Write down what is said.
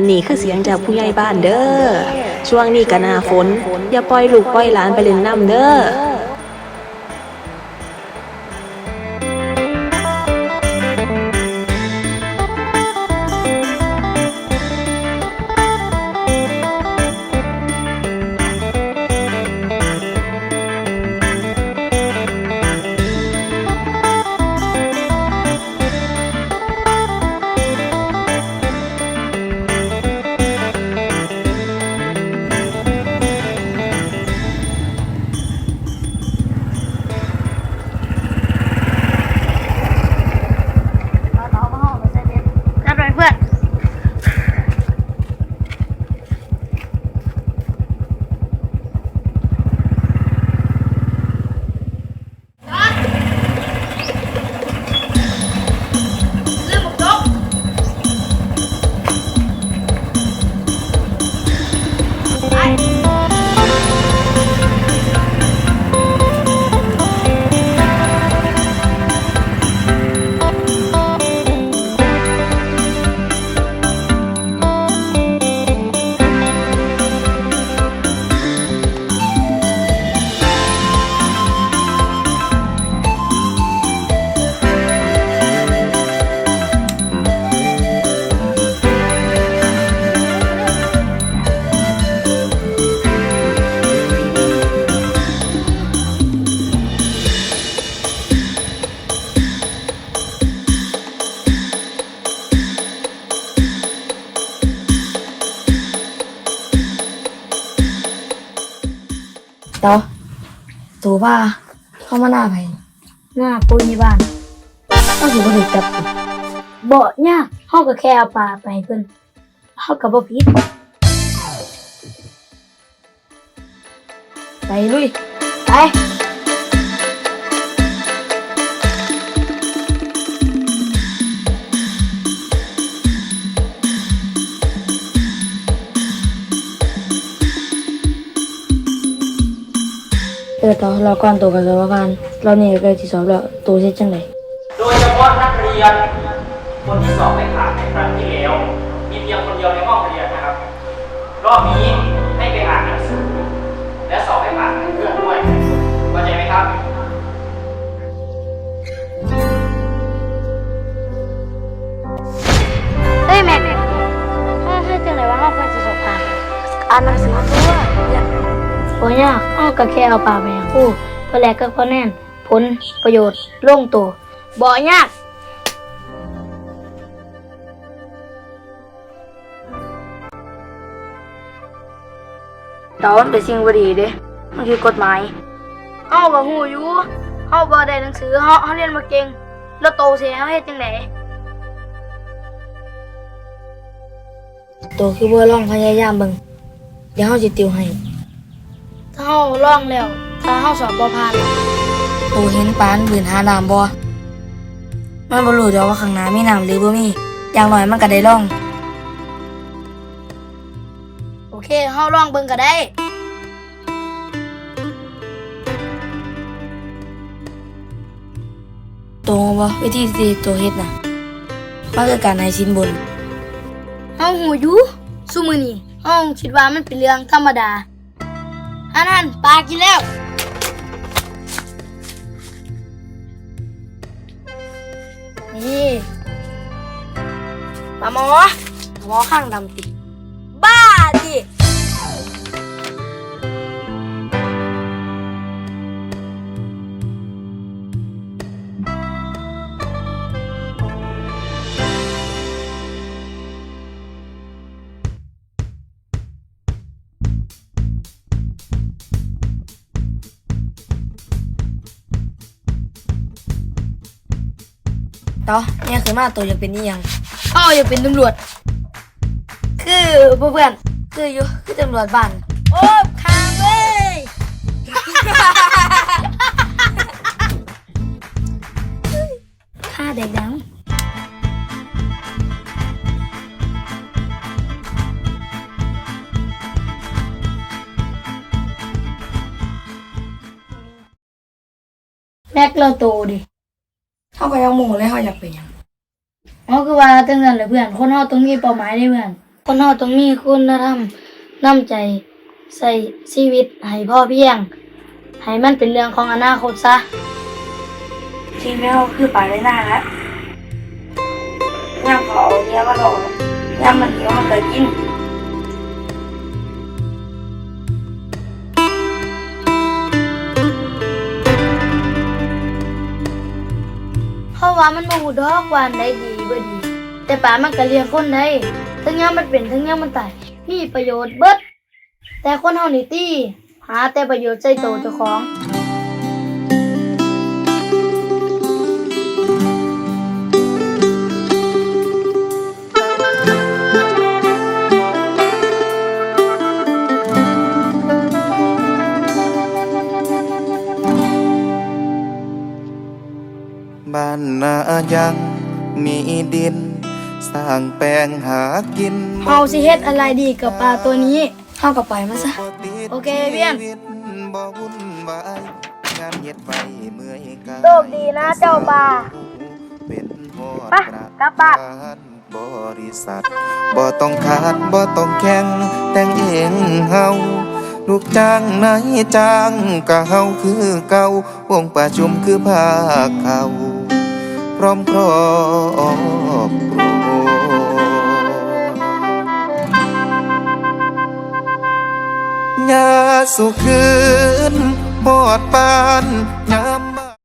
ันนี้คือเสียงจากผู้ใหญ่บ้านเด้อ ช่วงนี้ก็หนาฝน อย่าปล่อยลูกปล่อยหลานไปเล่นน้ำเด้อ เดี๋ยวตัวว่าเข้ามาหน้าไผหน้าปุ้ยในบ้านก็ถือว่าถูกจับติดบ่ยากเฮาก็แค่เอาปลาไปให้เพิ่นเฮาก็บ่ผิดไปลุยไป เออต่อเราก่อนตัวกับสารพันเราเนี่ยใกล้ที่สอบแล้วตัวเช็ดจังไดโดยเฉพาะนักเรียน คนที่สอบไม่ผ่านในครั้งที่แล้วมีเพียงคนเดียวในห้องเรียนนะครับ รอบนี้ให้ไปอ่านหนังสือและสอบให้ผ่านเพื่อนด้วยเข้าใจไหมครับเฮ้ยแม็กเฮาเฮ็ดจังไดว่าเฮาควรสิสอบผ่านอ่านหนังสือตัวอย่า บ่ยากเฮาก็แค่เอาปลาไปให้ครูเพื่อแลกกับคะแน่น ผลประโยชน์ลงตัวบ่ยากเดามันเป็นสิ่งบ่ดีเด้มันคือกฎหมายเฮาก็ฮู้อยู่เฮาบ่ได้หนังสือเฮาเฮาเรียนบ่เก่ง แล้วโตสิเฮาเฮ็ดจังไดตัวคือบ่ลองพยายามเบิ่งเดี๋ยวเฮาสิติวให้ เฮาลองแล้วถ้าเฮาสอบบ่ผ่านตัวเห็นปานบืนหาน้ำบ่มันบ่รู้ดอกว่าข้างหน้ามีน้ำหรือบ่มี อย่างน้อยมันก็ได้ลอง โอเคเฮาลองเบิ่งก็ได้ตัวบ่วิธีที่ตัวเฮ็ดน่ะมันคือการให้สินบนเฮาหูอยู่ซุมื้อนี้เฮาคิดว่ามันเป็นเรื่องธรรมดา อันนั้นปลากินแล้ว นี่ปลาหมอหมอข้างดำติบ้าดิ ต่อเนี่ยคือมาตัวอยากเป็นอีหยังเฮาอยากเป็นตำรวจ คือเพื่อนๆคืออยู่คือตำรวจบ้านโอ้คางเว้ยฆ่าเด็กดังแม็กเราโตดิ เท่ากับยังหมูเลยเขาอยากเป็นหยังเขาคือว่าตั้งแต่เลยเพื่อน คนเขาต้องมีเป้าหมายได้เพื่อน คนเฮาต้องมีคุณธรรมน้ำใจ ใส่ชีวิตให้พ่อเพียง ให้มันเป็นเรื่องของอนาคตซะทีแมวคือป่าได้หน้าแล้วย่างขอเอาเนี้ยมาหลอกย่างมันหิวมันเคยกิน ว่ามันบ่ฮู้ดอกว่าอันใดดีบ่ดี แต่ป่ามันก็เลี้ยงคนได้ทั้งยามมันเป็นทั้งยามมันตายมีประโยชน์เบิดแต่คนเฮานี่ตี้หาแต่ประโยชน์ใส่ตัวเจ้าของ ยังมีดิน สร้างแปลงหากินเฮาสิเฮ็ดอะไรดีกับปลาตัวนี้เฮาก็ปล่อยมันซะ โอเคเพี้ยนบ่วุ่นวายงานเฮ็ดไปเมื่อยกายโชคดีนะเจ้าปลาเป็นฮอดไปกลับบ้านบริษัทบ่ต้องขาดบ่ต้องแข่งแต่งเองเฮาลูกจ้างนายจ้างก็เฮาคือเก่าวงประชุมคือภาคเขา พร้อมครอบครัวยาสุขืนบอดปานยา